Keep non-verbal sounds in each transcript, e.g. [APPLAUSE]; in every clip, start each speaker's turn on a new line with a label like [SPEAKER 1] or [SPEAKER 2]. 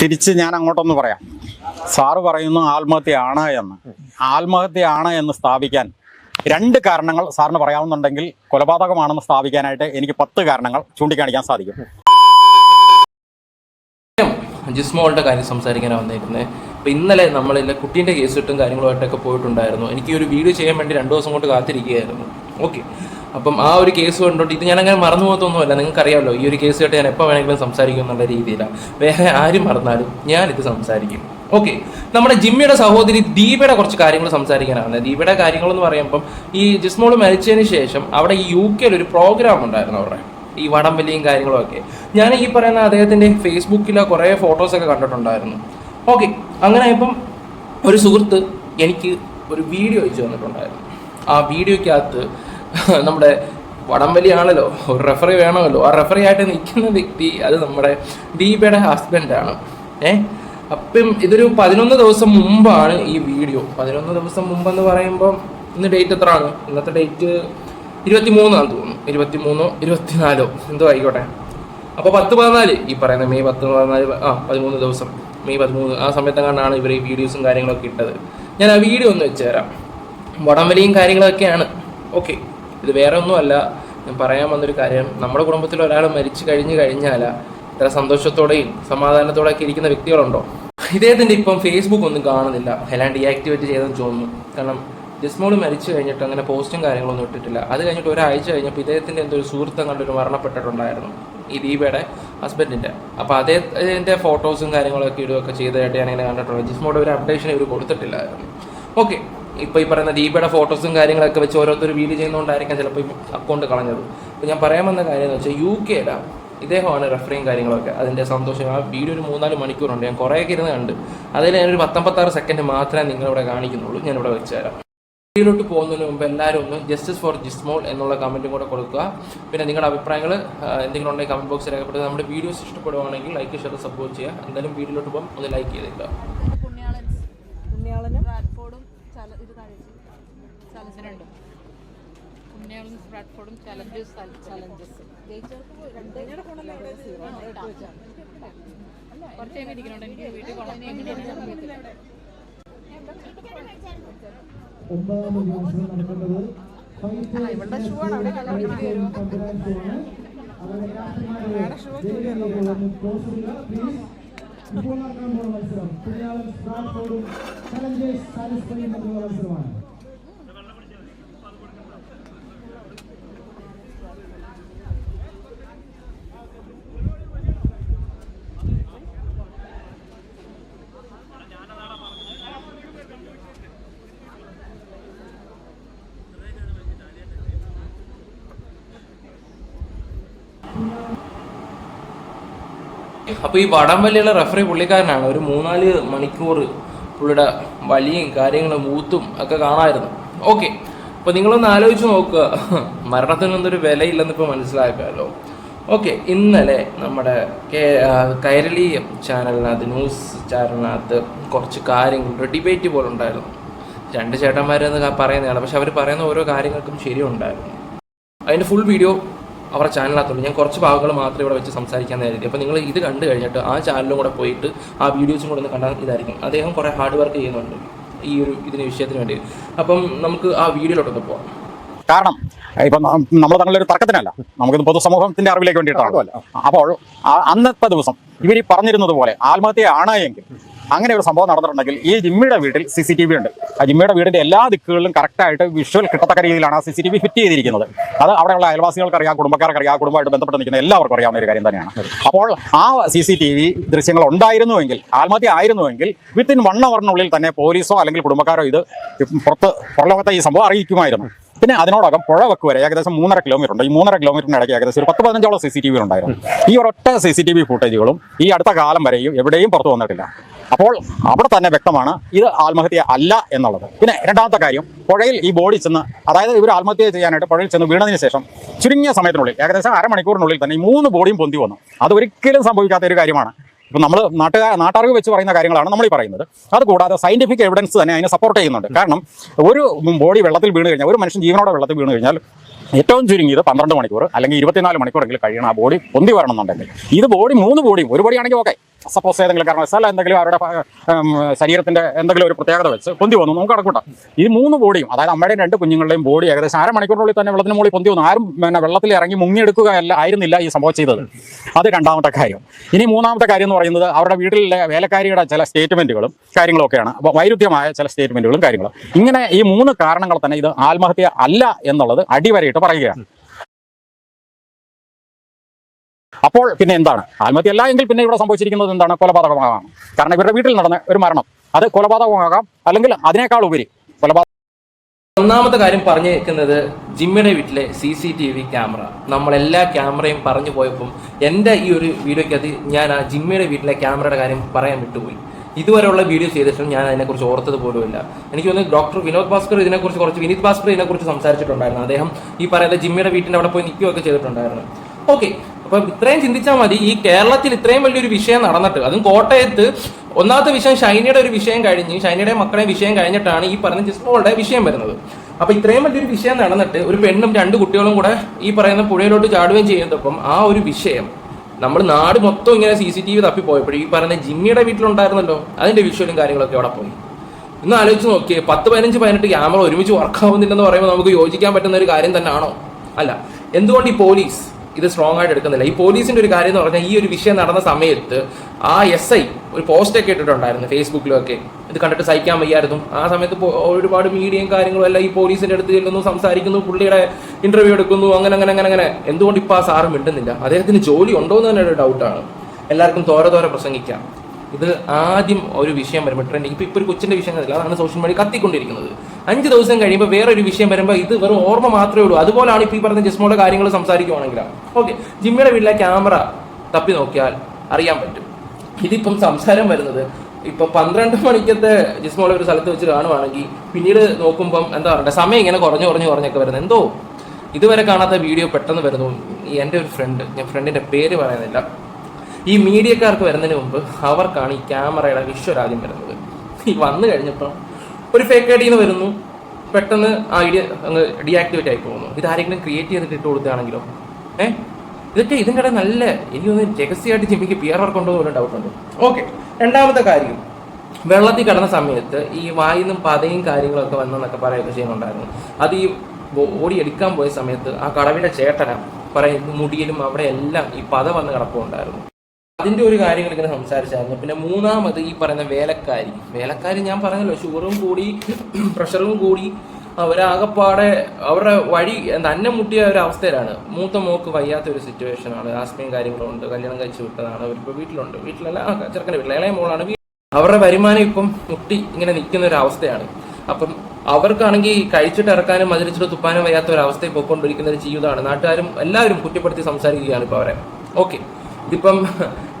[SPEAKER 1] തിരിച്ച് ഞാൻ അങ്ങോട്ടൊന്ന് പറയാം. സാറ് പറയുന്നു ആത്മഹത്യയാണ് എന്ന്. ആത്മഹത്യയാണ് എന്ന് സ്ഥാപിക്കാൻ രണ്ട് കാരണങ്ങൾ സാറിന് പറയാവുന്നുണ്ടെങ്കിൽ കൊലപാതകമാണെന്ന് സ്ഥാപിക്കാനായിട്ട് എനിക്ക് പത്ത് കാരണങ്ങൾ ചൂണ്ടിക്കാണിക്കാൻ സാധിക്കും.
[SPEAKER 2] ജിസ്മോളുടെ കാര്യം സംസാരിക്കാനാണ് വന്നിരുന്നത് അപ്പോൾ ഇന്നലെ നമ്മളില്ല കുട്ടീന്റെ കേസ് കിട്ടും കാര്യങ്ങളുമായിട്ടൊക്കെ പോയിട്ടുണ്ടായിരുന്നു. എനിക്ക് ഒരു വീഡിയോ ചെയ്യാൻ വേണ്ടി രണ്ട് ദിവസം കൊണ്ട് കാത്തിരിക്കുകയായിരുന്നു. ഓക്കെ അപ്പം ആ ഒരു കേസ് കണ്ടോട്ട് ഇത് ഞാൻ അങ്ങനെ മറന്നു പോകത്തൊന്നുമല്ല. നിങ്ങൾക്കറിയാമല്ലോ ഈ ഒരു കേസ് കേട്ട് ഞാൻ എപ്പോൾ വേണമെങ്കിലും സംസാരിക്കും എന്നുള്ള രീതിയിലാണ് വേറെ ആരും മറന്നാലും ഞാനിത് സംസാരിക്കും. ഓക്കെ. നമ്മുടെ ജിമ്മിയുടെ സഹോദരി ദീപയുടെ കുറച്ച് കാര്യങ്ങൾ സംസാരിക്കാനാണ്. ദീപയുടെ കാര്യങ്ങൾ എന്ന് പറയുമ്പം ഈ ജിസ്മോൾ മരിച്ചതിന് ശേഷം അവിടെ ഈ യു കെയിൽ ഒരു പ്രോഗ്രാം ഉണ്ടായിരുന്നു അവരുടെ ഈ വടംവലിയും കാര്യങ്ങളൊക്കെ ഞാൻ ഈ പറയുന്ന അദ്ദേഹത്തിന്റെ ഫേസ്ബുക്കിലെ കുറേ ഫോട്ടോസൊക്കെ കണ്ടിട്ടുണ്ടായിരുന്നു. ഓക്കെ. അങ്ങനെ ഇപ്പം ഒരു സുഹൃത്ത് എനിക്ക് ഒരു വീഡിയോ അയച്ചു തന്നിട്ടുണ്ടായിരുന്നു. ആ വീഡിയോയ്ക്കകത്ത് [LAUGHS] നമ്മുടെ വടംവലി ആണല്ലോ ഒരു റെഫറി വേണമല്ലോ. ആ റെഫറി ആയിട്ട് നിൽക്കുന്ന വ്യക്തി അത് നമ്മുടെ ദീപയുടെ ഹസ്ബൻഡാണ് ഏ? അപ്പം ഇതൊരു പതിനൊന്ന് ദിവസം മുമ്പാണ് ഈ വീഡിയോ പതിനൊന്ന് ദിവസം മുമ്പെന്ന് പറയുമ്പോൾ ഇന്ന് ഡേറ്റ് എത്ര ആണ് ഇന്നത്തെ ഡേറ്റ് ഇരുപത്തി മൂന്നാന്ന് തോന്നുന്നു. ഇരുപത്തി മൂന്നോ ഇരുപത്തിനാലോ? എന്തോ ആയിക്കോട്ടെ. അപ്പോൾ പത്ത് പതിനാല്. ഈ പറയുന്ന മെയ് പത്ത് പതിനാല് ആ പതിമൂന്ന് ദിവസം. മെയ് പതിമൂന്ന്. ആ സമയത്തെങ്ങാണ്ടാണ് ഇവർ ഈ വീഡിയോസും കാര്യങ്ങളൊക്കെ ഇട്ടത്? ഞാൻ ആ വീഡിയോ ഒന്ന് വെച്ച് തരാം. വടംവലിയും കാര്യങ്ങളൊക്കെയാണ്. ഓക്കെ ഇത് വേറെ ഒന്നുമല്ല ഞാൻ പറയാൻ വന്നൊരു കാര്യം. നമ്മുടെ കുടുംബത്തിൽ ഒരാൾ മരിച്ചു കഴിഞ്ഞു കഴിഞ്ഞാൽ ഇത്ര സന്തോഷത്തോടെയും സമാധാനത്തോടെയൊക്കെ ഇരിക്കുന്ന വ്യക്തികളുണ്ടോ? ഇദ്ദേഹത്തിന്റെ ഇപ്പം ഫേസ്ബുക്ക് ഒന്നും കാണുന്നില്ല. അല്ലാണ്ട് ഡീആക്ടിവേറ്റ് ചെയ്തെന്ന് തോന്നുന്നു കാരണം ജസ്മോൾ മരിച്ചു കഴിഞ്ഞിട്ട് അങ്ങനെ പോസ്റ്റും കാര്യങ്ങളൊന്നും ഇട്ടിട്ടില്ല. അത് കഴിഞ്ഞിട്ട് ഒരാഴ്ച കഴിഞ്ഞപ്പോൾ ഇദ്ദേഹത്തിന്റെ എന്തൊരു സുഹൃത്തം കണ്ടൊരു മരണപ്പെട്ടിട്ടുണ്ടായിരുന്നു. ഈ ദീപയുടെ ഹസ്ബൻഡിന്റെ അപ്പോൾ അദ്ദേഹത്തിന്റെ ഫോട്ടോസും കാര്യങ്ങളൊക്കെ ഇടുകയൊക്കെ ചെയ്തതായിട്ട് ഞാൻ ഇങ്ങനെ കണ്ടിട്ടുണ്ട്. ജിസ്മോയുടെ ഒരു അപ്ഡേഷൻ ഇവർ കൊടുത്തിട്ടില്ലായിരുന്നു. ഓക്കെ ഇപ്പോൾ ഈ പറയുന്ന ദീപയുടെ ഫോട്ടോസും കാര്യങ്ങളൊക്കെ വെച്ച് ഓരോരുത്തർ വീഡിയോ ചെയ്യുന്നതുകൊണ്ടായിരിക്കാം ചിലപ്പോൾ ഈ അക്കൗണ്ട് കളഞ്ഞത്. അപ്പോൾ ഞാൻ പറയാൻ വന്ന കാര്യം എന്ന് വെച്ചാൽ യു കെയിലാണ് ഇദ്ദേഹമാണ് റെഫറിയും കാര്യങ്ങളൊക്കെ. അതിന്റെ സന്തോഷം. ആ വീഡിയോ ഒരു മൂന്നാൽ മണിക്കൂറുണ്ട്. ഞാൻ കുറേയൊക്കെ ഇരുന്ന് കണ്ട്. അതിൽ ഞാനൊരു പത്തമ്പത്താറ് സെക്കൻഡ് മാത്രമേ നിങ്ങളിവിടെ കാണിക്കുന്നുള്ളൂ. ഞാനിവിടെ വെച്ച് തരാം. വീഡിയോയിലോട്ട് പോകുന്നതിന് മുമ്പ് എല്ലാവരും ഒന്ന് ജസ്റ്റിസ് ഫോർ ജിസ്മോൾ എന്നുള്ള കമന്റും കൂടെ കൊടുക്കുക. പിന്നെ നിങ്ങളുടെ അഭിപ്രായങ്ങൾ എന്തെങ്കിലും ഉണ്ടെങ്കിൽ കമന്റ് ബോക്സിൽ രേഖപ്പെടുത്തുക. നമ്മുടെ വീഡിയോസ് ഇഷ്ടപ്പെടുവാണെങ്കിൽ ലൈക്ക് ഷെയർ സപ്പോർട്ട് ചെയ്യുക. എന്തായാലും വീഡിയോയിലോട്ട് പോകുമ്പോൾ ഒന്ന് ലൈക്ക് ചെയ്തേക്കുക
[SPEAKER 3] പുണ്യാളൻസ്
[SPEAKER 4] പുണ്യാളനും
[SPEAKER 3] ബ്രാഡ്ഫോർഡും ചല ഇത് കാണിച്ചു ചലഞ്ചസ്
[SPEAKER 4] ജയിച്ചവർക്ക് രണ്ട് ഇവിടെ സീറോ ഇട്ട് വെച്ചാണ്
[SPEAKER 3] കുറച്ച് ടൈം ഇരിക്കണുണ്ട്. എനിക്ക് വീട്ടിൽ കൊള്ളാൻ എങ്ങനെയാണ്
[SPEAKER 4] ഇവളുടെ ഷൂ ആണ് അവിടെ കണ്ടോണ്ടിരിക്കുന്നത് വരുമോ?
[SPEAKER 5] ഇപ്പോൾ നടക്കാൻ പോകുന്ന മത്സരം. സ്റ്റാർഫോർഡും ചലഞ്ചേഴ്സ് സാറ്റിസ്ഫൈയും തമ്മിലുള്ള മത്സരമാണ്.
[SPEAKER 2] അപ്പോൾ ഈ വടംവലിയുള്ള റെഫറി പുള്ളിക്കാരനാണ്. ഒരു മൂന്നാൽ മണിക്കൂർ പുള്ളിയുടെ വലിയും കാര്യങ്ങളും മൂത്തും ഒക്കെ കാണാമായിരുന്നു ഓക്കെ അപ്പോൾ നിങ്ങളൊന്ന് ആലോചിച്ച് നോക്കുക. മരണത്തിനൊന്നും ഒരു വിലയില്ലെന്ന് ഇപ്പോൾ മനസ്സിലാക്കാമല്ലോ ഓക്കെ ഇന്നലെ നമ്മുടെ കേ- കൈരളി ചാനലിനകത്ത് ന്യൂസ് ചാനലിനകത്ത് കുറച്ച് കാര്യങ്ങൾ ഡിബേറ്റ് പോലെ ഉണ്ടായിരുന്നു. രണ്ട് ചേട്ടന്മാരെന്ന് പറയുന്നതാണ്. പക്ഷെ അവർ പറയുന്ന ഓരോ കാര്യങ്ങൾക്കും ശരിയുണ്ടായിരുന്നു. അതിന്റെ ഫുൾ വീഡിയോ അവരുടെ ചാനലിനകത്തുണ്ട്. ഞാൻ കുറച്ച് ഭാഗങ്ങൾ മാത്രമേ ഇവിടെ വെച്ച് സംസാരിക്കാൻ കരുതി. അപ്പോൾ നിങ്ങൾ ഇത് കണ്ടു കഴിഞ്ഞിട്ട് ആ ചാനലും കൂടെ പോയിട്ട് ആ വീഡിയോസും കൂടെ ഒന്ന് കണ്ടാൽ ഇതായിരിക്കും. അദ്ദേഹം കുറേ ഹാർഡ് വർക്ക് ചെയ്യുന്നുണ്ട് ഈ ഒരു ഇതിന് വിഷയത്തിന് വേണ്ടി. അപ്പം നമുക്ക് ആ വീഡിയോയിലോട്ടൊന്ന് പോകാം
[SPEAKER 1] കാരണം ഇപ്പം നമ്മൾ തങ്ങളൊരു തർക്കത്തിനല്ല. നമുക്കിത് പൊതുസമൂഹത്തിന്റെ അറിവിലേക്ക് വേണ്ടിയിട്ടാണ്. അപ്പോൾ അന്നത്തെ ദിവസം ഇവർ ഈ പറഞ്ഞിരുന്നത് പോലെ ആത്മഹത്യ ആണ് എങ്കിൽ അങ്ങനെ ഒരു സംഭവം നടന്നിട്ടുണ്ടെങ്കിൽ ഈ ജിമ്മിയുടെ വീട്ടിൽ സി സി ടി വി ഉണ്ട്. ആ ജിമ്മിയുടെ വീടിന്റെ എല്ലാ ദിക്കുകളിലും കറക്റ്റായിട്ട് വിഷ്വൽ കിട്ടത്തക്ക രീതിയിലാണ് ആ C C T V fit ചെയ്തിരിക്കുന്നത്. അത് അവിടെയുള്ള അയൽവാസികൾക്ക് അറിയാം കുടുംബക്കാർക്ക് അറിയാം കുടുംബമായിട്ട് ബന്ധപ്പെട്ട് നിൽക്കുന്ന എല്ലാവർക്കും അറിയാവുന്ന ഒരു കാര്യം തന്നെയാണ്. അപ്പോൾ ആ സി സി ടി വി ദൃശ്യങ്ങൾ ഉണ്ടായിരുന്നുവെങ്കിൽ ആത്മഹത്യ ആയിരുന്നുവെങ്കിൽ വിത്തിൻ വൺ അവറിനുള്ളിൽ തന്നെ പോലീസോ അല്ലെങ്കിൽ കുടുംബക്കാരോ ഇത് പുറത്ത് പുറലോകത്തെ ഈ സംഭവം അറിയിക്കുമായിരുന്നു. പിന്നെ അതിനോടകം പുഴവക്ക് വരെ ഏകദേശം മൂന്നര കിലോമീറ്റർ ഉണ്ട്. ഈ മൂന്നര കിലോമീറ്ററിന് ഇടയ്ക്ക് ഏകദേശം ഒരു പത്ത് പതിനഞ്ചോളം സി സി ടി വി ഉണ്ടായിരുന്നു. ഈ ഒരൊറ്റ സി സി ടി വി ഫുട്ടേജുകളും ഈ അടുത്ത കാലം വരെയും എവിടെയും പുറത്തു വന്നിട്ടില്ല. അപ്പോൾ അവിടെ തന്നെ വ്യക്തമാണ് ഇത് ആത്മഹത്യ അല്ല എന്നുള്ളത്. പിന്നെ രണ്ടാമത്തെ കാര്യം പുഴയിൽ ഈ ബോഡി ചെന്ന് അതായത് ഇവർ ആത്മഹത്യ ചെയ്യാനായിട്ട് പുഴയിൽ ചെന്ന് വീണതിന് ശേഷം ചുരുങ്ങിയ സമയത്തിനുള്ളിൽ ഏകദേശം അരമണിക്കൂറിനുള്ളിൽ തന്നെ ഈ മൂന്ന് ബോഡിയും പൊന്തി വന്നു. അത് ഒരിക്കലും സംഭവിക്കാത്ത ഒരു കാര്യമാണ്. ഇപ്പം നമ്മൾ നാട്ടുകാർ നാട്ടറിവ് വെച്ച് പറയുന്ന കാര്യങ്ങളാണ് നമ്മൾ ഈ പറയുന്നത്. അതുകൂടാതെ സയന്റിഫിക് എവിഡൻസ് തന്നെ അതിനെ സപ്പോർട്ട് ചെയ്യുന്നുണ്ട്. കാരണം ഒരു ബോഡി വെള്ളത്തിൽ വീണ് കഴിഞ്ഞാൽ ഒരു മനുഷ്യൻ ജീവനോടെ വെള്ളത്തിൽ വീണ് കഴിഞ്ഞാൽ ഏറ്റവും ചുരുങ്ങിയത് പന്ത്രണ്ട് മണിക്കൂർ അല്ലെങ്കിൽ ഇരുപത്തിനാല് മണിക്കൂറെങ്കിലും കഴിയണം ആ ബോഡി പൊന്തി വരണമെന്നുണ്ടെങ്കിൽ. ഇത് ബോഡി മൂന്ന് ബോഡിയും ഒരു ബോഡിയാണെങ്കിൽ ഓക്കെ സപ്പോസ് ഏതെങ്കിലും കാരണവശാൽ എന്തെങ്കിലും അവരുടെ ശരീരത്തിന്റെ എന്തെങ്കിലും ഒരു പ്രത്യേകത വെച്ച് പൊന്തി വന്നു നമുക്ക് കണക്കൂട്ടാം ഈ മൂന്ന് ബോഡിയും അതായത് അമ്മയുടെയും രണ്ട് കുഞ്ഞുങ്ങളുടെയും ബോഡി ഏകദേശം അര മണിക്കൂറിനുള്ളിൽ തന്നെ വെള്ളത്തിന് മുകളിൽ പൊന്തി വന്നു. ആരും പിന്നെ വെള്ളത്തിൽ ഇറങ്ങി മുങ്ങിയെടുക്കുകയല്ല ആയിരുന്നില്ല ഈ സംഭവം ചെയ്തത്. അത് രണ്ടാമത്തെ കാര്യം. ഇനി മൂന്നാമത്തെ കാര്യം എന്ന് പറയുന്നത് അവരുടെ വീട്ടിലെ വേലക്കാരിയുടെ ചില സ്റ്റേറ്റ്മെന്റുകളും കാര്യങ്ങളൊക്കെയാണ്. അപ്പോൾ വൈരുദ്ധ്യമായ ചില സ്റ്റേറ്റ്മെന്റുകളും കാര്യങ്ങളും. ഇങ്ങനെ ഈ മൂന്ന് കാരണങ്ങൾ തന്നെ ഇത് ആത്മഹത്യ അല്ല എന്നുള്ളത് അടിവരയിട്ട് പറയുകയാണ്. അപ്പോൾ പിന്നെ എന്താണ്? ആത്മഹത്യ അല്ല എങ്കിൽ പിന്നെ ഇവിടെ സംഭവിച്ചിരിക്കുന്നത് എന്താണ്? കൊലപാതകമാകാം. കാരണം ഇവരുടെ വീട്ടിൽ നടന്ന ഒരു മരണം. അത് കൊലപാതകമാകാം. അല്ലെങ്കിൽ അതിനേക്കാൾ ഉപരി കൊലപാതകം
[SPEAKER 2] ഒന്നാമത്തെ കാര്യം പറഞ്ഞു വെക്കുന്നത് ജിമ്മിയുടെ വീട്ടിലെ C C T V camera. നമ്മളെല്ലാ ക്യാമറയും പറഞ്ഞു പോയപ്പോൾ എന്റെ ഈ ഒരു വീഡിയോയ്ക്കകത്ത് ഞാൻ ആ ജിമ്മിയുടെ വീട്ടിലെ ക്യാമറയുടെ കാര്യം പറയാൻ വിട്ടുപോയി. ഇതുവരെയുള്ള വീഡിയോ ചെയ്തിട്ടും ഞാൻ അതിനെക്കുറിച്ച് ഓർത്തത് പോലുമില്ല. എനിക്ക് തോന്നുന്നു ഡോക്ടർ വിനോദ് ഭാസ്കർ ഇതിനെക്കുറിച്ച് കുറച്ച് വിനീത് ഭാസ്കർ ഇതിനെക്കുറിച്ച് സംസാരിച്ചിട്ടുണ്ടായിരുന്നു. അദ്ദേഹം ഈ പറയുന്ന ജിമ്മിയുടെ വീട്ടിന്റെ അവിടെ പോയി നിൽക്കുകയൊക്കെ ചെയ്തിട്ടുണ്ടായിരുന്നു. ഓക്കെ. അപ്പം ഇത്രയും ചിന്തിച്ചാൽ മതി ഈ കേരളത്തിൽ ഇത്രയും വലിയൊരു വിഷയം നടന്നിട്ട് അതും കോട്ടയത്ത് ഒന്നാമത്തെ വിഷയം ഷൈനയുടെ ഒരു വിഷയം കഴിഞ്ഞ് ഷൈനയുടെ മക്കളെ വിഷയം കഴിഞ്ഞിട്ടാണ് ഈ പറഞ്ഞ ജിസ്മോളുടെ വിഷയം വരുന്നത്. അപ്പൊ ഇത്രയും വലിയൊരു വിഷയം നടന്നിട്ട് ഒരു പെണ്ണും രണ്ട് കുട്ടികളും കൂടെ ഈ പറയുന്ന പുഴയിലോട്ട് ചാടുകയും ചെയ്യുന്നപ്പം ആ ഒരു വിഷയം നമ്മൾ നാട് മൊത്തം ഇങ്ങനെ സി സി ടി വി തപ്പിപ്പോയപ്പോഴും ഈ പറയുന്ന ജിമ്മിയുടെ വീട്ടിലുണ്ടായിരുന്നല്ലോ അതിന്റെ വിഷ്വലും കാര്യങ്ങളൊക്കെ അവിടെ പോയി. ഇന്ന് ആലോചിച്ച് നോക്കിയേ പത്ത് പതിനഞ്ച് പതിനെട്ട് ക്യാമറ ഒരുമിച്ച് വർക്ക് ആവുന്നില്ലെന്ന് പറയുമ്പോൾ നമുക്ക് യോജിക്കാൻ പറ്റുന്ന ഒരു കാര്യം തന്നെയാണോ അല്ല എന്തുകൊണ്ട് ഈ പോലീസ് ഇത് സ്ട്രോങ് ആയിട്ട് എടുക്കുന്നില്ല. ഈ പോലീസിന്റെ ഒരു കാര്യം എന്ന് പറഞ്ഞാൽ ഈ ഒരു വിഷയം നടന്ന സമയത്ത് ആ എസ് ഐ ഒരു പോസ്റ്റ് ഒക്കെ ഇട്ടിട്ടുണ്ടായിരുന്നു ഫേസ്ബുക്കിലൊക്കെ. ഇത് കണ്ടിട്ട് സഹിക്കാൻ വയ്യായിരുന്നു. ആ സമയത്ത് ഒരുപാട് മീഡിയയും കാര്യങ്ങളും എല്ലാം ഈ പോലീസിന്റെ അടുത്ത് ചെല്ലുന്നു സംസാരിക്കുന്നു പുള്ളിയുടെ ഇന്റർവ്യൂ എടുക്കുന്നു അങ്ങനെ അങ്ങനെ അങ്ങനെ അങ്ങനെ. എന്തുകൊണ്ട് ഇപ്പൊ ആ സാറ് മിണ്ടുന്നില്ല? അദ്ദേഹത്തിന് ജോലി ഉണ്ടോ എന്ന് തന്നെ ഒരു ഡൗട്ടാണ് എല്ലാവർക്കും തോരെ തോരെ പ്രസംഗിക്കാം. ഇത് ആദ്യം ഒരു വിഷയം വരുമ്പോൾ ട്രെൻഡിങ് ഇപ്പൊ ഇപ്പൊ ഒരു കൊച്ചിന്റെ വിഷയം കണ്ടില്ല. അതാണ് സോഷ്യൽ മീഡിയ കത്തിക്കൊണ്ടിരിക്കുന്നത്. അഞ്ച് ദിവസം കഴിയുമ്പോൾ വേറെ ഒരു വിഷയം വരുമ്പോൾ ഇത് വെറും ഓർമ്മ മാത്രമേ ഉള്ളൂ. അതുപോലാണ് ഇപ്പൊ ഈ പറഞ്ഞ ജിസ്മോയുടെ കാര്യങ്ങൾ സംസാരിക്കുവാണെങ്കിൽ ഓക്കെ ജിമ്മിയുടെ വീട്ടിലെ ക്യാമറ തപ്പി നോക്കിയാൽ അറിയാൻ പറ്റും. ഇതിപ്പം സംസാരം വരുന്നത് ഇപ്പൊ പന്ത്രണ്ട് മണിക്കത്തെ ജിസ്മോളെ ഒരു സ്ഥലത്ത് വെച്ച് കാണുവാണെങ്കിൽ പിന്നീട് നോക്കുമ്പം എന്താ പറയുക സമയം ഇങ്ങനെ കുറഞ്ഞു കുറഞ്ഞു കുറഞ്ഞൊക്കെ വരുന്നത്. എന്തോ? ഇതുവരെ കാണാത്ത വീഡിയോ പെട്ടെന്ന് വരുന്നു. എന്റെ ഒരു ഫ്രണ്ട് ഞാൻ ഫ്രണ്ടിന്റെ പേര് പറയുന്നില്ല. ഈ മീഡിയക്കാർക്ക് വരുന്നതിന് മുമ്പ് അവർക്കാണ് ഈ ക്യാമറയുടെ ആദ്യം വരുന്നത്. ഈ വന്നു കഴിഞ്ഞപ്പോൾ ഒരു ഫേക്ക് ഐ ഡിന്ന് വരുന്നു. പെട്ടെന്ന് ആ ഐഡിയ അങ്ങ് ഡീആക്ടിവേറ്റ് ആയി പോകുന്നു. ഇത് ആരെങ്കിലും ക്രിയേറ്റ് ചെയ്തിട്ട് ഇട്ട് കൊടുക്കുകയാണെങ്കിലോ ഏഹ് ഇതൊക്കെ ഇതിന്റെ നല്ല എനിക്കൊന്ന് രഹസ്യമായിട്ട് ജിമ്മിക്ക് പി ആർ വർക്ക് ഉണ്ടോ എന്ന് ഡൗട്ട് ഉണ്ട്. ഓക്കെ രണ്ടാമത്തെ കാര്യം. വെള്ളത്തിൽ കിടന്ന സമയത്ത് ഈ വായിന്നും പതയും കാര്യങ്ങളൊക്കെ വന്നെന്നൊക്കെ പറയുകയൊക്കെ ചെയ്യുന്നുണ്ടായിരുന്നു അത് ഈ ഓടി എടുക്കാൻ പോയ സമയത്ത് ആ കടവിന്റെ ചേട്ടന പറയുന്നു മുടിയിലും അവിടെ എല്ലാം ഈ പത വന്ന് കിടപ്പുണ്ടായിരുന്നു. അതിന്റെ ഒരു കാര്യങ്ങൾ ഇങ്ങനെ സംസാരിച്ചായിരുന്നു. പിന്നെ മൂന്നാമത് ഈ പറയുന്ന വേലക്കാരി. വേലക്കാരി ഞാൻ പറഞ്ഞല്ലോ ഷുഗറും കൂടി പ്രഷറും കൂടി അവരാകപ്പാടെ അവരുടെ വഴി എന്താ അന്നം മുട്ടിയ ഒരു അവസ്ഥയിലാണ്. മൂത്ത മോക്ക് വയ്യാത്ത ഒരു സിറ്റുവേഷൻ ആണ്. ആസ്മയും കാര്യങ്ങളും ഉണ്ട്. കല്യാണം കഴിച്ചു വിട്ടതാണ്. അവരിപ്പോൾ വീട്ടിലുണ്ട്. വീട്ടിലല്ല ചെറുക്കന്റെ വീട്ടിൽ ഇളയ മോളാണ്. അവരുടെ വരുമാനം ഇപ്പം മുട്ടി ഇങ്ങനെ നിൽക്കുന്ന ഒരു അവസ്ഥയാണ്. അപ്പം അവർക്കാണെങ്കിൽ കഴിച്ചിട്ട് ഇറക്കാനും മതിലിച്ചിട്ട് തുപ്പാനും വയ്യാത്ത ഒരു അവസ്ഥയിൽ പോയിക്കൊണ്ടിരിക്കുന്ന ഒരു ജീവിതമാണ്. നാട്ടുകാരും എല്ലാവരും കുറ്റപ്പെടുത്തി സംസാരിക്കുകയാണ് ഇപ്പോൾ അവരെ. ഓക്കെ ഇതിപ്പം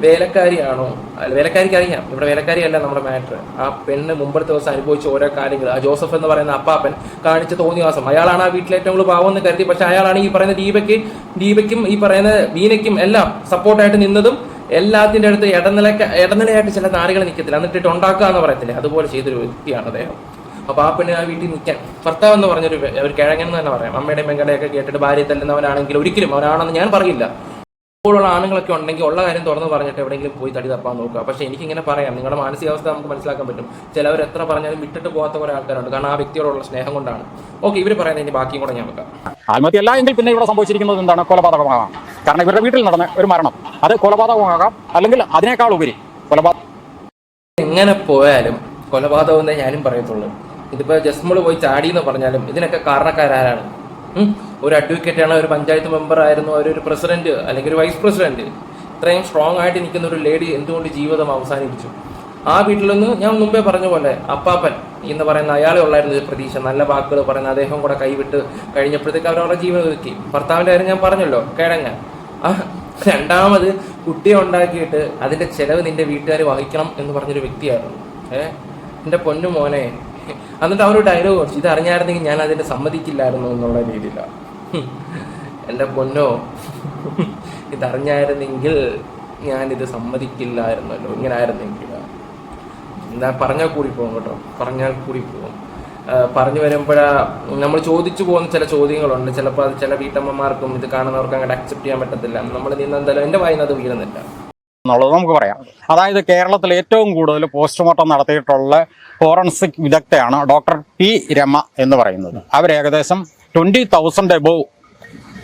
[SPEAKER 2] വേലക്കാരിയാണോ? വേലക്കാരിക്ക് അറിയാം ഇവിടെ വേലക്കാരിയല്ല നമ്മുടെ മാറ്റർ ആ പെണ്ണ് മുമ്പത്തെ ദിവസം അനുഭവിച്ച ഓരോ കാര്യങ്ങൾ. ആ ജോസഫ് എന്ന് പറയുന്ന അപ്പാപ്പൻ കാണിച്ച തോന്നിവാസം. അയാളാണ് ആ വീട്ടിൽ ഏറ്റവും കൂടുതൽ പാവം എന്ന് കരുതി. പക്ഷെ അയാളാണ് ഈ പറയുന്ന ദീപയ്ക്ക് ദീപയ്ക്കും ഈ പറയുന്ന വീനയ്ക്കും എല്ലാം സപ്പോർട്ടായിട്ട് നിന്നതും എല്ലാത്തിന്റെ അടുത്ത് ഇടനിലക്ക ഇടനിലയായിട്ട് ചില നാരുകൾ നിൽക്കത്തില്ല എന്നിട്ട് ഉണ്ടാക്കുക എന്ന് പറയത്തില്ലേ? അതുപോലെ ചെയ്തൊരു വ്യക്തിയാണ് അദ്ദേഹം. അപ്പൊ ആ പെണ്ണ് ആ വീട്ടിൽ നിൽക്കാൻ ഭർത്താവ് എന്ന് പറഞ്ഞൊരു ഒരു കിഴങ്ങൻ എന്ന് തന്നെ പറയാം. അമ്മയുടെയും പെങ്കടയൊക്കെ കേട്ടിട്ട് ഭാര്യ തല്ലുന്നവനാണെങ്കിൽ ഒരിക്കലും അവനാണെന്ന് ഞാൻ പറയില്ല. ഇപ്പോഴുള്ള ആണുങ്ങളൊക്കെ ഉണ്ടെങ്കിൽ ഉള്ള കാര്യം തുറന്ന് പറഞ്ഞിട്ട് എവിടെയെങ്കിലും പോയി തടി തപ്പാൻ നോക്കുക. പക്ഷെ എനിക്കിങ്ങനെ പറയാം. നിങ്ങളുടെ മാനസികാവസ്ഥ നമുക്ക് മനസ്സിലാക്കാൻ പറ്റും. ചിലവർ എത്ര പറഞ്ഞാലും വിട്ടിട്ട് പോകാത്ത കുറെ ആൾക്കാരുണ്ട്. കാരണം ആ വ്യക്തിയോടുള്ള സ്നേഹം കൊണ്ടാണ്. ഓക്കെ ഇവർ പറയുന്നത് ഇനി ബാക്കിയും കൂടെ ഞാൻ വെക്കാം.
[SPEAKER 1] ആത്മഹത്യ അല്ല എങ്കിൽ പിന്നെ ഇവിടെ സംഭവിച്ചിരിക്കുന്നത് എന്താണ്? കൊലപാതകമാകാം. കാരണം ഇവരുടെ വീട്ടിൽ നടന്ന ഒരു മരണം. അത് കൊലപാതകമാകാം. അല്ലെങ്കിൽ അതിനേക്കാൾ ഉപരി കൊലപാതകം
[SPEAKER 2] എങ്ങനെ പോയാലും കൊലപാതകം എന്നേ ഞാനും പറയത്തുള്ളൂ. ഇതിപ്പോ ജസ്മോൾ പോയി ചാടി എന്ന് പറഞ്ഞാലും ഇതിനൊക്കെ കാരണക്കാരാരാണ്. ഉം? ഒരു അഡ്വക്കേറ്റ് ആണ് ഒരു പഞ്ചായത്ത് മെമ്പർ ആയിരുന്നു ഒരു പ്രസിഡന്റ് അല്ലെങ്കിൽ ഒരു വൈസ് പ്രസിഡന്റ് ഇത്രയും സ്ട്രോങ് ആയിട്ട് നിൽക്കുന്ന ഒരു ലേഡി എന്തുകൊണ്ട് ജീവിതം അവസാനിപ്പിച്ചു? ആ വീട്ടിൽ നിന്ന് ഞാൻ മുമ്പേ പറഞ്ഞ പോലെ അപ്പാപ്പൻ എന്ന് പറയുന്ന അയാളെ ഉള്ളായിരുന്നു പ്രതീക്ഷ. നല്ല വാക്കുകൾ പറയുന്ന അദ്ദേഹം കൂടെ കൈവിട്ട് കഴിഞ്ഞപ്പോഴത്തേക്ക് അവരവരുടെ ജീവൻ ഒതുക്കി. ഭർത്താവിന്റെ കാര്യം ഞാൻ പറഞ്ഞല്ലോ കിഴങ്ങ. ആ രണ്ടാമത് കുട്ടിയെ ഉണ്ടാക്കിയിട്ട് അതിന്റെ ചെലവ് നിന്റെ വീട്ടുകാർ വഹിക്കണം എന്ന് പറഞ്ഞൊരു വ്യക്തിയായിരുന്നു. ഏഹ് എന്റെ പൊന്നു മോനെ. എന്നിട്ട് അവരോട് ഡയലോഗ് കുറച്ച് ഇത് അറിഞ്ഞായിരുന്നെങ്കിൽ ഞാൻ അതിന്റെ സമ്മതിക്കില്ലായിരുന്നു എന്നുള്ള രീതിയിലാണ്. ഹും. എന്റെ പൊന്നോ ഇതറിഞ്ഞായിരുന്നെങ്കിൽ ഞാനിത് സമ്മതിക്കില്ലായിരുന്നല്ലോ. ഇങ്ങനെ ആയിരുന്നെങ്കിൽ ഞാൻ പറഞ്ഞാൽ കൂടി പോകും കേട്ടോ. പറഞ്ഞാൽ കൂടി പോകും പറഞ്ഞു വരുമ്പോഴാ നമ്മൾ ചോദിച്ചു പോകുന്ന ചില ചോദ്യങ്ങളുണ്ട്. ചിലപ്പോൾ അത് ചില വീട്ടമ്മമാർക്കും ഇത് കാണുന്നവർക്കും അങ്ങോട്ട് അക്സെപ്റ്റ് ചെയ്യാൻ പറ്റത്തില്ല. നമ്മൾ നിന്ന് എന്തായാലും എന്റെ വായിന്ന് അത് വീഴുന്നില്ല.
[SPEAKER 1] എന്നുള്ളത് നമുക്ക് പറയാം. അതായത് കേരളത്തിൽ ഏറ്റവും കൂടുതൽ പോസ്റ്റ്മോർട്ടം നടത്തിയിട്ടുള്ള ഫോറൻസിക് വിദഗ്ധയാണ് ഡോക്ടർ പി രമ എന്ന് പറയുന്നത്. അവരേകദേശം ട്വന്റി തൗസൻഡ് എബോവ്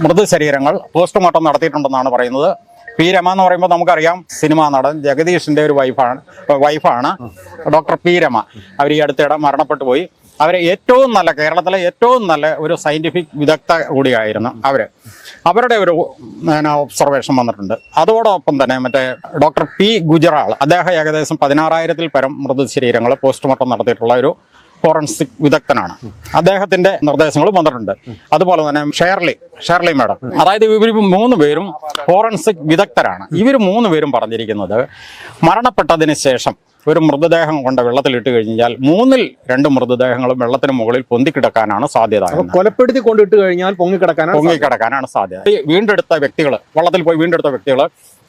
[SPEAKER 1] മൃതശരീരങ്ങൾ പോസ്റ്റ്മോർട്ടം നടത്തിയിട്ടുണ്ടെന്നാണ് പറയുന്നത്. പി രമ എന്ന് പറയുമ്പോൾ നമുക്കറിയാം സിനിമാ നടൻ ജഗദീഷിന്റെ ഒരു വൈഫാണ് വൈഫാണ് ഡോക്ടർ പി രമ. അവർ ഈ അടുത്തിടെ മരണപ്പെട്ടു പോയി. അവരെ ഏറ്റവും നല്ല കേരളത്തിലെ ഏറ്റവും നല്ല ഒരു സയന്റിഫിക് വിദഗ്ധ കൂടിയായിരുന്നു അവർ അവരുടെ ഒരു ഒബ്സർവേഷൻ വന്നിട്ടുണ്ട്. അതോടൊപ്പം തന്നെ മറ്റേ ഡോക്ടർ പി ഗുജറാൾ അദ്ദേഹം ഏകദേശം പതിനാറായിരത്തിൽ പരം മൃതശരീരങ്ങൾ പോസ്റ്റ്മോർട്ടം നടത്തിയിട്ടുള്ള ഒരു ഫോറൻസിക് വിദഗ്ധനാണ്. അദ്ദേഹത്തിന്റെ നിർദ്ദേശങ്ങളും വന്നിട്ടുണ്ട്. അതുപോലെ തന്നെ ഷേർലി ഷേർലി മാഡം. അതായത് ഇവർ മൂന്ന് പേരും ഫോറൻസിക് വിദഗ്ധരാണ്. ഇവർ മൂന്ന് പേരും പറഞ്ഞിരിക്കുന്നത് മരണപ്പെട്ടതിന് ശേഷം ഒരു മൃതദേഹം കൊണ്ട് വെള്ളത്തിലിട്ട് കഴിഞ്ഞാൽ മൂന്നിൽ രണ്ട് മൃതദേഹങ്ങളും വെള്ളത്തിന് മുകളിൽ പൊന്തിക്കിടക്കാനാണ് സാധ്യത
[SPEAKER 6] കൊലപ്പെടുത്തി കൊണ്ടിട്ട് കഴിഞ്ഞാൽ പൊങ്ങിക്കിടക്കാനാണ്.
[SPEAKER 1] പൊങ്ങിക്കിടക്കാനാണ് സാധ്യത. വീണ്ടെടുത്ത വ്യക്തികൾ വെള്ളത്തിൽ പോയി വീണ്ടെടുത്ത വ്യക്തികൾ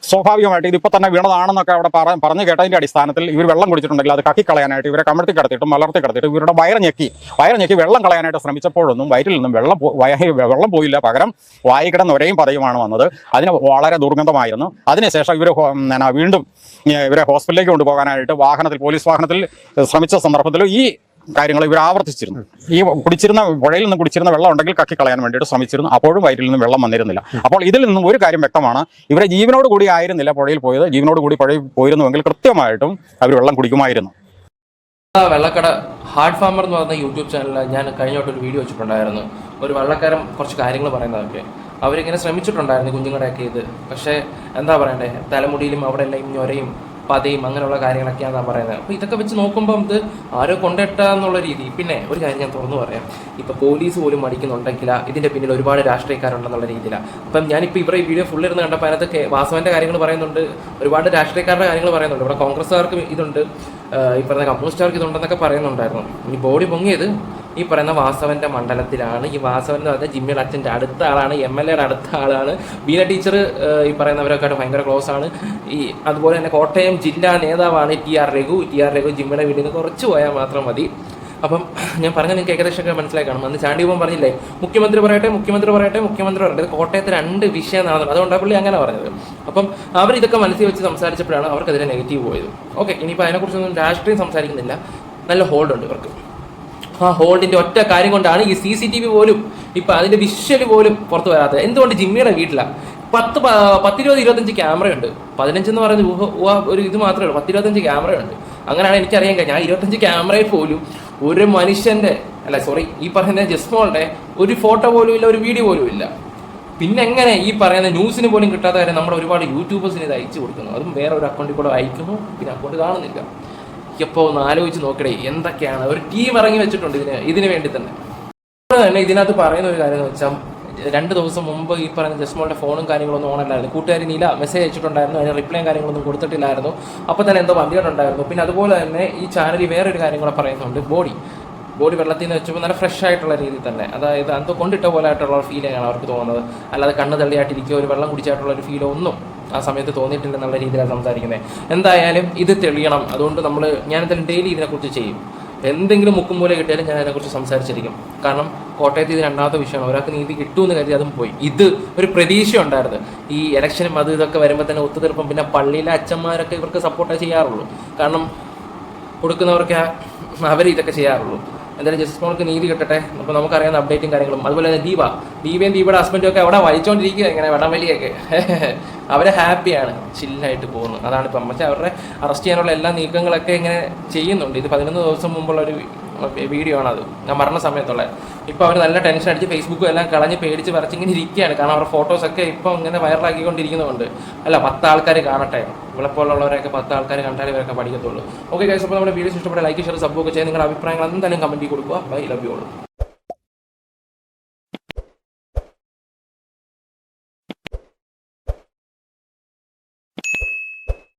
[SPEAKER 1] സ്വാഭാവികമായിട്ട് ഇതിപ്പോൾ തന്നെ വീണതാണെന്നൊക്കെ അവിടെ പറ- പറഞ്ഞു കേട്ടതിന്റെ അടിസ്ഥാനത്തിൽ ഇവർ വെള്ളം കുടിച്ചിട്ടുണ്ടെങ്കിൽ അത് കക്കി കളയാനായിട്ട് ഇവരെ കമഴ്ത്തി കിടത്തിയിട്ടും മലർത്തി കടത്തിയിട്ടും ഇവരുടെ വയറ് ഞെക്കി വയറ് ഞെക്കി വെള്ളം കളയാനായിട്ട് ശ്രമിച്ചപ്പോഴൊന്നും വയറ്റിൽ നിന്നും വെള്ളം വെള്ളം പോയില്ല. പകരം വായി കിടന്ന് ഒരേയും പതയുമാണ് വന്നത്. അതിന് വളരെ ദുർഗന്ധമായിരുന്നു. അതിനുശേഷം ഇവർ വീണ്ടും ഇവരെ ഹോസ്പിറ്റലിലേക്ക് കൊണ്ടുപോകാനായിട്ട് വാഹനത്തിൽ പോലീസ് വാഹനത്തിൽ ശ്രമിച്ച സന്ദർഭത്തിൽ ഈ കാര്യങ്ങൾ ഇവർ ആവർത്തിച്ചിരുന്നു. ഈ കുടിച്ചിരുന്ന പുഴയിൽ നിന്ന് കുടിച്ചിരുന്ന വെള്ളം ഉണ്ടെങ്കിൽ കക്കി കളയാൻ വേണ്ടിയിട്ട് ശ്രമിച്ചിരുന്നു. അപ്പോഴും വയറ്റിൽ നിന്ന് വെള്ളം വന്നിരുന്നില്ല. അപ്പോൾ ഇതിൽ നിന്നും ഒരു കാര്യം വ്യക്തമാണ്. ഇവരെ ജീവനോട് കൂടി ആയിരുന്നില്ല പുഴയിൽ പോയത്. ജീവനോട് കൂടി പുഴയിൽ പോയിരുന്നുവെങ്കിൽ കൃത്യമായിട്ടും അവർ വെള്ളം കുടിക്കുമായിരുന്നു.
[SPEAKER 2] വെള്ളക്കട ഹാർഡ് ഫാമർ എന്ന് പറയുന്ന യൂട്യൂബ് ചാനലിൽ ഞാൻ കഴിഞ്ഞ വട്ടം ഒരു വീഡിയോ വെച്ചിട്ടുണ്ടായിരുന്നു. ഒരു വെള്ളക്കാരൻ കുറച്ച് കാര്യങ്ങൾ പറയുന്നതൊക്കെ. അവരിങ്ങനെ ശ്രമിച്ചിട്ടുണ്ടായിരുന്നു കുഞ്ഞുങ്ങളുടെയൊക്കെ ഇത്. പക്ഷേ എന്താ പറയണ്ടേ? തലമുടിയിലും അവിടെ എല്ലാം ഞൊരയും പതയും അങ്ങനെയുള്ള കാര്യങ്ങളൊക്കെയാണ് ഞാൻ പറയുന്നത്. അപ്പോൾ ഇതൊക്കെ വെച്ച് നോക്കുമ്പോൾ ഇത് ആരോ കൊണ്ടിട്ട എന്നുള്ള രീതി. പിന്നെ ഒരു കാര്യം ഞാൻ തുറന്നു പറയാം. ഇപ്പോൾ പോലീസ് പോലും മടിക്കുന്നുണ്ടെങ്കിൽ ഇതിന്റെ പിന്നിൽ ഒരുപാട് രാഷ്ട്രീയക്കാരുണ്ടെന്നുള്ള രീതിയിലാണ് അപ്പം ഞാനിപ്പോൾ ഇവിടെ ഈ വീഡിയോ ഫുൾ ഇരുന്ന് കണ്ടപ്പോൾ അതിനകത്ത് വാസവന്റെ കാര്യങ്ങൾ പറയുന്നുണ്ട്. ഒരുപാട് രാഷ്ട്രീയക്കാരുടെ കാര്യങ്ങൾ പറയുന്നുണ്ട്. ഇവിടെ കോൺഗ്രസ്സുകാർക്ക് ഇതുണ്ട്. ഈ പറയുന്ന കമ്മ്യൂണിസ്റ്റുകാർക്ക് ഇതുണ്ടെന്നൊക്കെ പറയുന്നുണ്ടായിരുന്നു. ഈ ബോഡി പൊങ്ങിയത് ഈ പറയുന്ന വാസവന്റെ മണ്ഡലത്തിലാണ്. ഈ വാസവൻ എന്ന് പറഞ്ഞാൽ ജിമ്മിയുടെ അച്ഛന്റെ അടുത്ത ആളാണ് എം എൽ എയുടെ അടുത്ത ആളാണ്. ബീന ടീച്ചർ ഈ പറയുന്നവരൊക്കെ ആയിട്ട് ഭയങ്കര ക്ലോസ് ആണ്. ഈ അതുപോലെ തന്നെ കോട്ടയം ജില്ലാ നേതാവാണ് T R Raghu. T R Raghu ജിമ്മിയുടെ വീട്ടിൽ നിന്ന് കുറച്ച് പോയാൽ മാത്രം മതി. അപ്പം ഞാൻ പറഞ്ഞ നിങ്ങൾക്ക് ഏകദേശം ഒക്കെ മനസ്സിലായി കാണും. അന്ന് ചാണ്ടി പോകാൻ പറഞ്ഞില്ലേ? മുഖ്യമന്ത്രി പറയട്ടെ മുഖ്യമന്ത്രി പറയട്ടെ മുഖ്യമന്ത്രി പറയട്ടെ. കോട്ടയത്ത് രണ്ട് വിഷയം നടന്നത് അതുകൊണ്ടാണ് പുള്ളി അങ്ങനെ പറഞ്ഞത്. അപ്പം അവർ ഇതൊക്കെ മനസ്സിൽ വെച്ച് സംസാരിച്ചപ്പോഴാണ് അവർക്കെതിരെ നെഗറ്റീവ് പോയത്. ഓക്കെ ഇനിയിപ്പോൾ അതിനെക്കുറിച്ചൊന്നും രാഷ്ട്രീയം സംസാരിക്കുന്നില്ല. നല്ല ഹോൾഡ് ഉണ്ട് ഇവർക്ക്. ആ ഹോൾഡിന്റെ ഒറ്റ കാര്യം കൊണ്ടാണ് ഈ സി സി ടി വി പോലും ഇപ്പം അതിന്റെ വിഷ്വൽ പോലും പുറത്ത് വരാത്തത്. എന്തുകൊണ്ട് ജിമ്മിയുടെ വീട്ടിലാണ് പത്ത് പത്തിരുപത് ഇരുപത്തഞ്ച് ക്യാമറയുണ്ട് പതിനഞ്ച് എന്ന് പറയുന്നത് ഊഹ ഒരു ഇത് മാത്രമേ ഉള്ളൂ. പത്തിരുപത്തഞ്ച് ക്യാമറയുണ്ട് അങ്ങനെയാണ് എനിക്കറിയാൻ കഴിഞ്ഞാൽ ഇരുപത്തഞ്ച് ക്യാമറയിൽ പോലും ഒരു മനുഷ്യന്റെ അല്ല സോറി ഈ പറയുന്ന ജസ്മോളുടെ ഒരു ഫോട്ടോ പോലും ഇല്ല ഒരു വീഡിയോ പോലും ഇല്ല. പിന്നെ എങ്ങനെ ഈ പറയുന്ന ന്യൂസിന് പോലും കിട്ടാത്ത കാര്യം നമ്മുടെ ഒരുപാട് യൂട്യൂബേഴ്സിന് ഇത് അയച്ചു കൊടുക്കുന്നു. അതും വേറെ ഒരു അക്കൗണ്ടിൽ കൂടെ അയക്കുന്നു പിന്നെ അക്കൗണ്ട് കാണുന്നില്ല. ഇപ്പോൾ ഒന്ന് ആലോചിച്ച് നോക്കടേ എന്തൊക്കെയാണ്? ഒരു ടീം ഇറങ്ങി വെച്ചിട്ടുണ്ട് ഇതിന് ഇതിന് വേണ്ടി തന്നെ. തന്നെ ഇതിനകത്ത് പറയുന്ന ഒരു കാര്യം എന്ന് വെച്ചാൽ രണ്ട് ദിവസം മുമ്പ് ഈ പറഞ്ഞ ജസ്മോളുടെ ഫോണും കാര്യങ്ങളൊന്നും അല്ലായിരുന്നു. കൂട്ടുകാരി നീല മെസ്സേജ് അയച്ചിട്ടുണ്ടായിരുന്നു. അതിന് റിപ്ലൈയും കാര്യങ്ങളൊന്നും കൊടുത്തിട്ടില്ലായിരുന്നു. അപ്പോൾ തന്നെ എന്തോ വന്നിട്ടുണ്ടായിരുന്നു പിന്നെ അതുപോലെ തന്നെ ഈ ചാനലിൽ വേറൊരു കാര്യം കൂടെ പറയുന്നുണ്ട്. ബോഡി ബോഡി വെള്ളത്തിൽ നിന്ന് വെച്ചപ്പോൾ നല്ല ഫ്രഷ് ആയിട്ടുള്ള രീതിയിൽ തന്നെ. അതായത് എന്തോ കൊണ്ടിട്ട പോലെ ആയിട്ടുള്ള ഫീലാണ് അവർക്ക് തോന്നുന്നത്. അല്ലാതെ കണ്ണ് തള്ളിയായിട്ടിരിക്കുക ഒരു വെള്ളം കുടിച്ചായിട്ടുള്ള ഒരു ഫീലോ ഒന്നും ആ സമയത്ത് തോന്നിയിട്ടില്ല എന്നുള്ള രീതിയിലാണ് സംസാരിക്കുന്നത്. എന്തായാലും ഇത് തെളിയണം. അതുകൊണ്ട് നമ്മൾ ഞാൻ എന്തായാലും ഡെയിലി ഇതിനെക്കുറിച്ച് ചെയ്യും. എന്തെങ്കിലും മുക്കും പോലെ കിട്ടിയാലും ഞാൻ അതിനെക്കുറിച്ച് സംസാരിച്ചിരിക്കും. കാരണം കോട്ടയത്ത് ഇത് രണ്ടാമത്തെ വിഷയമാണ്. ഒരാൾക്ക് നീതി കിട്ടുമെന്ന് കരുതി അതും പോയി. ഇത് ഒരു പ്രതീക്ഷ ഉണ്ടായിരുന്നു. ഈ ഇലക്ഷനും അത് ഇതൊക്കെ വരുമ്പോൾ തന്നെ ഒത്തുതീർപ്പം. പിന്നെ പള്ളിയിലെ അച്ഛന്മാരൊക്കെ ഇവർക്ക് സപ്പോർട്ടേ ചെയ്യാറുള്ളൂ. കാരണം കൊടുക്കുന്നവർക്ക് അവർ ഇതൊക്കെ ചെയ്യാറുള്ളൂ. എന്തായാലും ജസ്റ്റിസ് മോൾക്ക് നീതി കിട്ടട്ടെ. അപ്പോൾ നമുക്കറിയാവുന്ന അപ്ഡേറ്റും കാര്യങ്ങളും. അതുപോലെ തന്നെ ദീപ. ദീപയും ദീപയുടെ ഹസ്ബൻഡും ഒക്കെ അവിടെ വലിച്ചോണ്ടിരിക്കുക ഇങ്ങനെ വടംവലിയൊക്കെ. അവരെ ഹാപ്പിയാണ് ചില്ലായിട്ട് പോകുന്നു. അതാണ് ഇപ്പം. പക്ഷേ അവരുടെ അറസ്റ്റ് ചെയ്യാനുള്ള എല്ലാ നീക്കങ്ങളൊക്കെ ഇങ്ങനെ ചെയ്യുന്നുണ്ട്. ഇത് പതിനൊന്ന് ദിവസം മുമ്പുള്ള ഒരു വീഡിയോ ആണ് അത്. ഞാൻ മരണ സമയത്തുള്ള. ഇപ്പോൾ അവർ നല്ല ടെൻഷൻ അടിച്ച് ഫേസ്ബുക്കും എല്ലാം കളഞ്ഞ് പേടിച്ച് പറിച്ചിങ്ങനെ ഇരിക്കുകയാണ്. കാരണം അവരുടെ ഫോട്ടോസൊക്കെ ഇപ്പോൾ ഇങ്ങനെ വൈറലാക്കിക്കൊണ്ടിരിക്കുന്നതുകൊണ്ട് അല്ല പത്ത് ആൾക്കാർ കാണട്ടെ. ഇവിടെപ്പോലുള്ളവരൊക്കെ പത്ത് ആൾക്കാർ കണ്ടാലേ ഇവരൊക്കെ പഠിക്കത്തുള്ളൂ. ഓക്കെ ഗൈസ് അപ്പോൾ നമ്മുടെ വീഡിയോസ് ഇഷ്ടപ്പെട്ട ലൈക്ക് ഷെയർ സബ്ബൊക്കെ ചെയ്യാൻ നിങ്ങളുടെ അഭിപ്രായങ്ങൾ എന്തായാലും കമന്റ് കൊടുക്കുക. Bye love you all